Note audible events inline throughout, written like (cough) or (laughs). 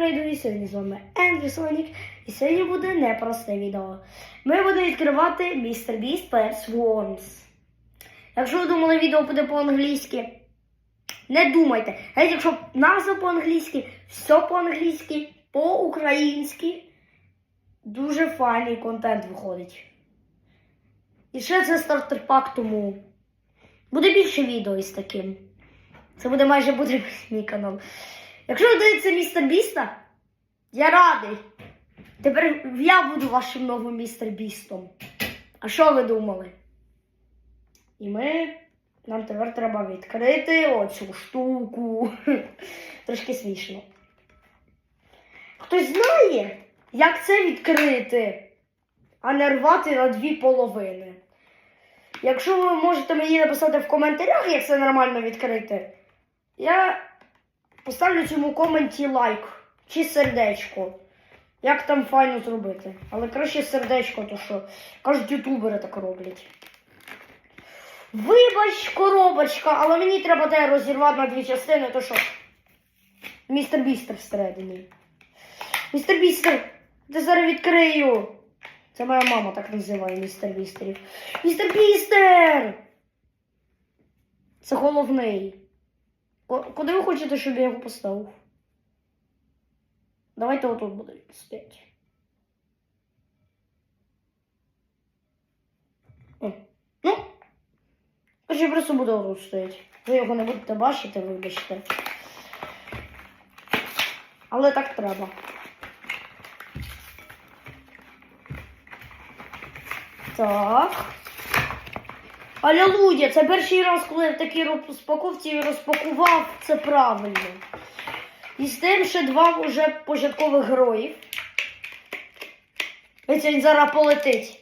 привіт, сьогодні з вами Ендрю Сонік, і сьогодні буде непросте відео. Ми будемо відкривати Mr. Beast Pets Worms. Якщо ви думали, відео буде по-англійськи, не думайте. Геть, якщо назва по-англійськи, все по-англійськи, по-українськи, дуже файний контент виходить. І ще це стартер пак, тому буде більше відео із таким. Це буде майже буде мій канал. Якщо ви містер Біста, я радий. Тепер я буду вашим новим містер Бістом. А що ви думали? І ми. Нам тепер треба відкрити оцю штуку. (laughs) Трошки смішно. Хтось знає, як це відкрити, а не рвати на дві половини. Якщо ви можете мені написати в коментарях, як це нормально відкрити, я поставлю цьому коменті лайк чи сердечко. Як там файно зробити. Але краще сердечко, то що кажуть, ютубери так роблять. Вибач, коробочка, але мені треба те розірвати на дві частини, то що містер Бістер всередині. Містер Бістер, я зараз відкрию. Це моя мама так називає містер Бістерів. Містер Бістер! Це головний. Куди ви хочете, щоб я його поставив? Давайте отут буде стоять. Ну, я просто буду отут стояти. Ви його не будете бачити, вибачте. Але так треба. Так. Алілуя! Це перший раз, коли я в такій розпаковці розпакував це правильно. І з тим ще два вже початкових героїв. Ось він зараз полетить.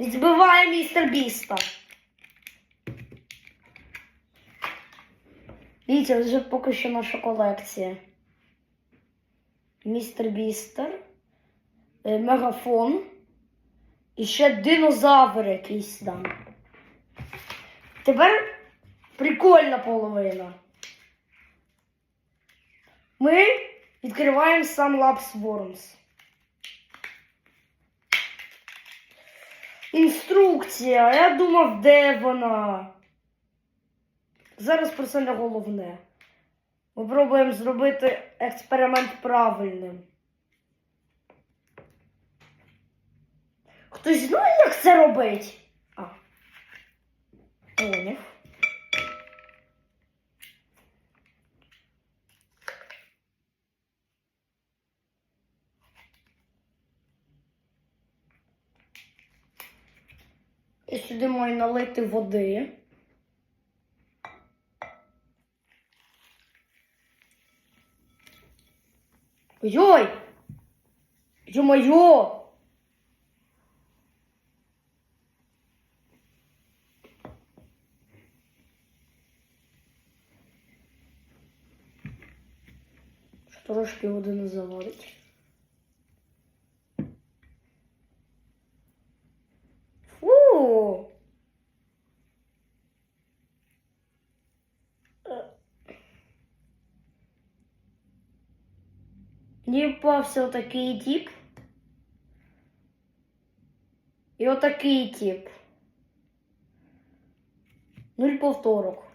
Відбиває містер Біста. Дивіться, вже поки що наша колекція. Містер Бістер, е, Мегафон. І ще динозавр якийсь там. Тепер прикольна половина. Ми відкриваємо сам Labs Worms. Інструкція. Я думав, де вона. Зараз про це не головне. Ми пробуємо зробити експеримент правильним. Хтось знає, як це робить? А. Поняв. І сюди маю налити води. Ой! Ё-моё! Трошки води не заводить. Фу. Е. Мені впався отакий тип. І отакий тип. Нуль повторок.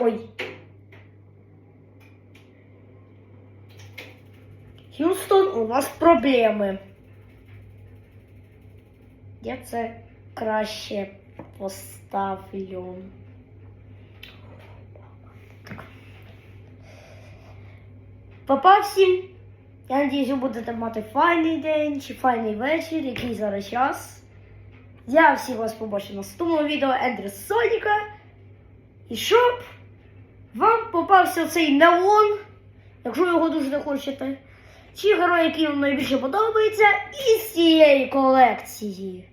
Ой. Х'юстон, у нас проблеми. Я це краще поставлю. Папа всім. Я надіюсь, ви будете мати файний день чи файний вечір, який зараз час. Я всіх вас побачу в наступному відео Ендрю Соніка. І щоб вам попався цей неон, якщо його дуже не хочете, чи герой, який вам найбільше подобається, із цієї колекції.